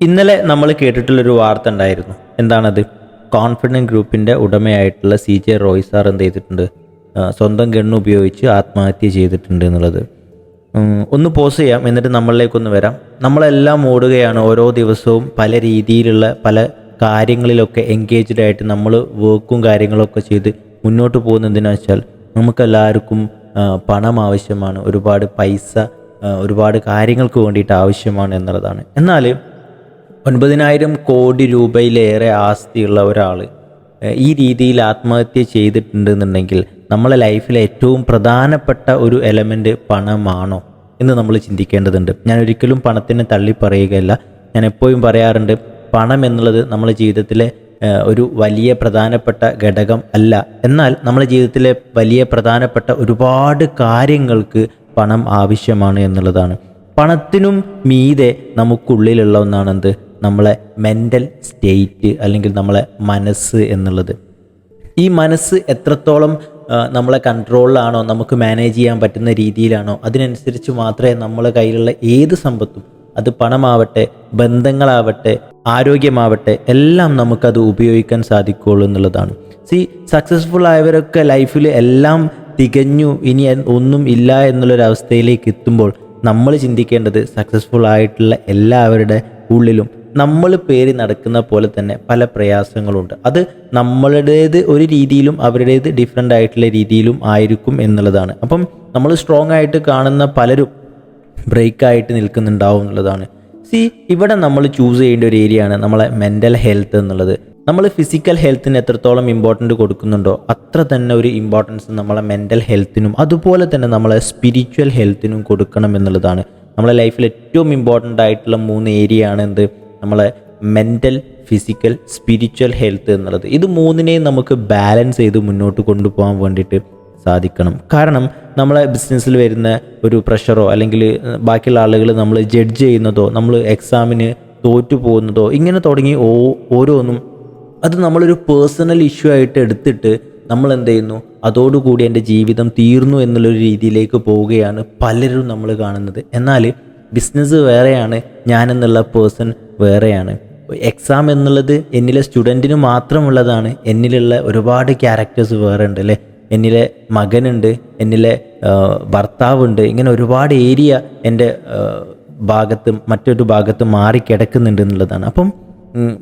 ഇന്നലെ നമ്മൾ കേട്ടിട്ടുള്ളൊരു വാർത്ത ഉണ്ടായിരുന്നു. എന്താണത്? കോൺഫിഡന്റ് ഗ്രൂപ്പിന്റെ ഉടമയായിട്ടുള്ള സി ജെ റോയ് സാർ എന്ത് ചെയ്തിട്ടുണ്ട്? സ്വന്തം ഗണ്ണ് ഉപയോഗിച്ച് ആത്മഹത്യ ചെയ്തിട്ടുണ്ട് എന്നുള്ളത്. ഒന്ന് പോസ് ചെയ്യാം. എന്നിട്ട് നമ്മളിലേക്കൊന്ന് വരാം. നമ്മളെല്ലാം ഓടുകയാണ് ഓരോ ദിവസവും പല രീതിയിലുള്ള പല കാര്യങ്ങളിലൊക്കെ എൻഗേജ്ഡ് ആയിട്ട് നമ്മൾ വർക്കും കാര്യങ്ങളൊക്കെ ചെയ്ത് മുന്നോട്ട് പോകുന്നത് എന്തിനാ വെച്ചാൽ നമുക്കെല്ലാവർക്കും പണം ആവശ്യമാണ്. ഒരുപാട് പൈസ ഒരുപാട് കാര്യങ്ങൾക്ക് വേണ്ടിയിട്ട് ആവശ്യമാണ് എന്നുള്ളതാണ്. എന്നാൽ ഒൻപതിനായിരം കോടി രൂപയിലേറെ ആസ്തിയുള്ള ഒരാൾ ഈ രീതിയിൽ ആത്മഹത്യ ചെയ്തിട്ടുണ്ടെന്നുണ്ടെങ്കിൽ നമ്മളെ ലൈഫിലെ ഏറ്റവും പ്രധാനപ്പെട്ട ഒരു എലമെന്റ് പണമാണോ എന്ന് നമ്മൾ ചിന്തിക്കേണ്ടതുണ്ട്. ഞാൻ ഒരിക്കലും പണത്തിനെ തള്ളി പറയുകയല്ല. ഞാൻ എപ്പോഴും പറയാറുണ്ട് പണം എന്നുള്ളത് നമ്മുടെ ജീവിതത്തിലെ ഒരു വലിയ പ്രധാനപ്പെട്ട ഘടകം അല്ല. എന്നാൽ നമ്മുടെ ജീവിതത്തിലെ വലിയ പ്രധാനപ്പെട്ട ഒരുപാട് കാര്യങ്ങൾക്ക് പണം ആവശ്യമാണ് എന്നുള്ളതാണ്. പണത്തിനും മീതെ നമുക്കുള്ളിലുള്ള ഒന്നാണ് എന്ത് നമ്മളെ മെന്റൽ സ്റ്റേറ്റ് അല്ലെങ്കിൽ നമ്മളെ മനസ്സ് എന്നുള്ളത്. ഈ മനസ്സ് എത്രത്തോളം നമ്മളെ കൺട്രോളിലാണോ നമുക്ക് മാനേജ് ചെയ്യാൻ പറ്റുന്ന രീതിയിലാണോ അതിനനുസരിച്ച് മാത്രമേ നമ്മളെ കയ്യിലുള്ള ഏത് സമ്പത്തും അത് പണമാവട്ടെ ബന്ധങ്ങളാവട്ടെ ആരോഗ്യമാവട്ടെ എല്ലാം നമുക്കത് ഉപയോഗിക്കാൻ സാധിക്കുള്ളൂ എന്നുള്ളതാണ്. സി സക്സസ്ഫുൾ ആയവരൊക്കെ ലൈഫിൽ എല്ലാം തികഞ്ഞു ഇനി ഒന്നും ഇല്ല എന്നുള്ളൊരവസ്ഥയിലേക്ക് എത്തുമ്പോൾ നമ്മൾ ചിന്തിക്കേണ്ടത് സക്സസ്ഫുൾ ആയിട്ടുള്ള എല്ലാവരുടെ ഉള്ളിലും നമ്മൾ പേര് നടക്കുന്ന പോലെ തന്നെ പല പ്രയാസങ്ങളുണ്ട്. അത് നമ്മളുടേത് ഒരു രീതിയിലും അവരുടേത് ഡിഫറെന്റ് ആയിട്ടുള്ള രീതിയിലും ആയിരിക്കും എന്നുള്ളതാണ്. അപ്പം നമ്മൾ സ്ട്രോങ് ആയിട്ട് കാണുന്ന പലരും ബ്രേക്ക് ആയിട്ട് നിൽക്കുന്നുണ്ടാവും എന്നുള്ളതാണ്. സി ഇവിടെ നമ്മൾ ചൂസ് ചെയ്യേണ്ട ഒരു ഏരിയയാണ് നമ്മളെ മെന്റൽ ഹെൽത്ത് എന്നുള്ളത്. നമ്മൾ ഫിസിക്കൽ ഹെൽത്തിന് എത്രത്തോളം ഇമ്പോർട്ടന്റ് കൊടുക്കുന്നുണ്ടോ അത്ര തന്നെ ഒരു ഇമ്പോർട്ടൻസ് നമ്മളെ മെന്റൽ ഹെൽത്തിനും അതുപോലെ തന്നെ നമ്മളെ സ്പിരിച്വൽ ഹെൽത്തിനും കൊടുക്കണം എന്നുള്ളതാണ്. നമ്മളെ ലൈഫിൽ ഏറ്റവും ഇമ്പോർട്ടന്റ് ആയിട്ടുള്ള മൂന്ന് ഏരിയ ആണ് എന്ത്? നമ്മളെ മെന്റൽ ഫിസിക്കൽ സ്പിരിച്വൽ ഹെൽത്ത് എന്നുള്ളത്. ഇത് മൂന്നിനെയും നമുക്ക് ബാലൻസ് ചെയ്ത് മുന്നോട്ട് കൊണ്ടുപോകാൻ വേണ്ടിയിട്ട് സാധിക്കണം. കാരണം നമ്മളെ ബിസിനസ്സിൽ വരുന്ന ഒരു പ്രഷറോ അല്ലെങ്കിൽ ബാക്കിയുള്ള ആളുകൾ നമ്മൾ ജഡ്ജ് ചെയ്യുന്നതോ നമ്മൾ എക്സാമിന് തോറ്റു പോകുന്നതോ ഇങ്ങനെ തുടങ്ങി ഓരോന്നും അത് നമ്മളൊരു പേഴ്സണൽ ഇഷ്യൂ ആയിട്ട് എടുത്തിട്ട് നമ്മൾ എന്ത് ചെയ്യുന്നു അതോടുകൂടി എന്റെ ജീവിതം തീർന്നു എന്നുള്ളൊരു രീതിയിലേക്ക് പോവുകയാണ് പലരും നമ്മൾ കാണുന്നത്. എന്നാൽ ബിസിനസ് വേറെയാണ് ഞാനെന്നുള്ള പേഴ്സൺ വേറെയാണ്. എക്സാം എന്നുള്ളത് എന്നിലെ സ്റ്റുഡന്റിന് മാത്രമുള്ളതാണ്. എന്നിലുള്ള ഒരുപാട് ക്യാരക്ടേഴ്സ് വേറെ ഉണ്ട് അല്ലേ? എന്നിലെ മകനുണ്ട് എന്നിലെ ഭർത്താവുണ്ട് ഇങ്ങനെ ഒരുപാട് ഏരിയ എന്റെ ഭാഗത്ത് മറ്റൊരു ഭാഗത്ത് മാറിക്കിടക്കുന്നുണ്ട് എന്നുള്ളതാണ്. അപ്പം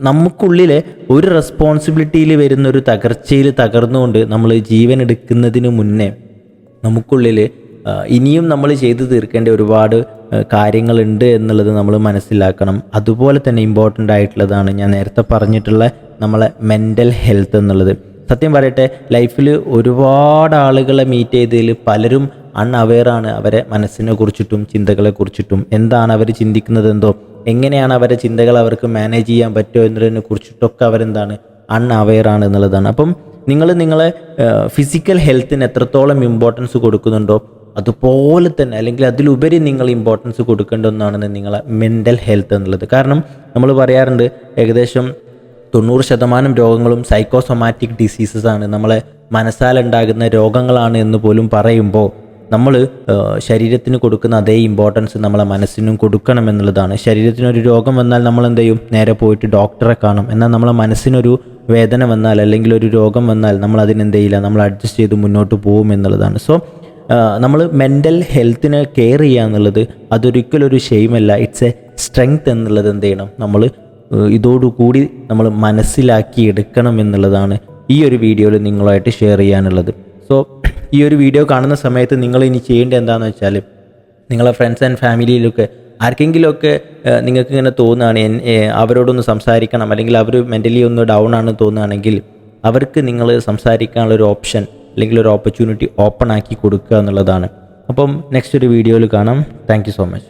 നമുക്കുള്ളിലെ ഒരു റെസ്പോൺസിബിലിറ്റിയിൽ വരുന്ന ഒരു തകർച്ചയിൽ തകർന്നുകൊണ്ട് നമ്മൾ ജീവൻ എടുക്കുന്നതിന് മുന്നേ നമുക്കുള്ളിൽ ഇനിയും നമ്മൾ ചെയ്തു തീർക്കേണ്ട ഒരുപാട് കാര്യങ്ങളുണ്ട് എന്നുള്ളത് നമ്മൾ മനസ്സിലാക്കണം. അതുപോലെ തന്നെ ഇമ്പോർട്ടന്റ് ആയിട്ടുള്ളതാണ് ഞാൻ നേരത്തെ പറഞ്ഞിട്ടുള്ള നമ്മളെ മെന്റൽ ഹെൽത്ത് എന്നുള്ളത്. സത്യം പറയട്ടെ ലൈഫിൽ ഒരുപാട് ആളുകളെ മീറ്റ് ചെയ്തതിൽ പലരും അൺഅവെയറാണ് അവരെ മനസ്സിനെ കുറിച്ചിട്ടും ചിന്തകളെ കുറിച്ചിട്ടും. എന്താണ് അവർ ചിന്തിക്കുന്നത് എന്തോ? എങ്ങനെയാണ് അവരുടെ ചിന്തകൾ അവർക്ക് മാനേജ് ചെയ്യാൻ പറ്റുമോ എന്നതിനെ കുറിച്ചിട്ടൊക്കെ അവരെന്താണ് അൺഅവെയർ ആണ് എന്നുള്ളതാണ്. അപ്പം നിങ്ങൾ നിങ്ങളെ ഫിസിക്കൽ ഹെൽത്തിന് എത്രത്തോളം ഇമ്പോർട്ടൻസ് കൊടുക്കുന്നുണ്ടോ അതുപോലെ തന്നെ അല്ലെങ്കിൽ അതിലുപരി നിങ്ങൾ ഇമ്പോർട്ടൻസ് കൊടുക്കേണ്ട ഒന്നാണ് നിങ്ങളെ മെന്റൽ ഹെൽത്ത് എന്നുള്ളത്. കാരണം നമ്മൾ പറയാറുണ്ട് ഏകദേശം തൊണ്ണൂറ് ശതമാനം രോഗങ്ങളും സൈക്കോസൊമാറ്റിക് ഡിസീസസ് ആണ്. നമ്മളെ മനസ്സാലുണ്ടാകുന്ന രോഗങ്ങളാണ് എന്ന് പോലും പറയുമ്പോൾ നമ്മൾ ശരീരത്തിന് കൊടുക്കുന്ന അതേ ഇമ്പോർട്ടൻസ് നമ്മളെ മനസ്സിനും കൊടുക്കണം എന്നുള്ളതാണ്. ശരീരത്തിനൊരു രോഗം വന്നാൽ നമ്മൾ എന്ത് ചെയ്യും നേരെ പോയിട്ട് ഡോക്ടറെ കാണും. എന്നാൽ നമ്മളെ മനസ്സിനൊരു വേദന വന്നാൽ അല്ലെങ്കിൽ ഒരു രോഗം വന്നാൽ നമ്മൾ അതിനെന്ത് ചെയ്യില്ല നമ്മൾ അഡ്ജസ്റ്റ് ചെയ്ത് മുന്നോട്ട് പോകും എന്നുള്ളതാണ്. സോ നമ്മൾ മെന്റൽ ഹെൽത്തിനെ കെയർ ചെയ്യുക എന്നുള്ളത് അതൊരിക്കലും ഒരു ഷെയിമല്ല ഇറ്റ്സ് എ സ്ട്രെങ്ത് എന്നുള്ളത് എന്ത് ചെയ്യണം? നമ്മൾ ഇതോടുകൂടി നമ്മൾ മനസ്സിലാക്കി എടുക്കണം എന്നുള്ളതാണ് ഈ ഒരു വീഡിയോയിൽ നിങ്ങളുമായിട്ട് ഷെയർ ചെയ്യാനുള്ളത്. സോ ഈ ഒരു വീഡിയോ കാണുന്ന സമയത്ത് നിങ്ങൾ ഇനി ചെയ്യേണ്ടത് എന്താണെന്ന് വെച്ചാൽ നിങ്ങളെ ഫ്രണ്ട്സ് ആൻഡ് ഫാമിലിയിലൊക്കെ ആർക്കെങ്കിലുമൊക്കെ നിങ്ങൾക്ക് ഇങ്ങനെ തോന്നുകയാണ് അവരോടൊന്ന് സംസാരിക്കണം അല്ലെങ്കിൽ അവർ മെന്റലി ഒന്ന് ഡൗൺ ആണെന്ന് തോന്നുകയാണെങ്കിൽ അവർക്ക് നിങ്ങൾ സംസാരിക്കാനുള്ള ഒരു ഓപ്ഷൻ അല്ലെങ്കിൽ ഒരു ഓപ്പർച്യൂണിറ്റി ഓപ്പൺ ആക്കി കൊടുക്കുക എന്നുള്ളതാണ്. അപ്പം നെക്സ്റ്റ് ഒരു വീഡിയോയിൽ കാണാം. Thank so much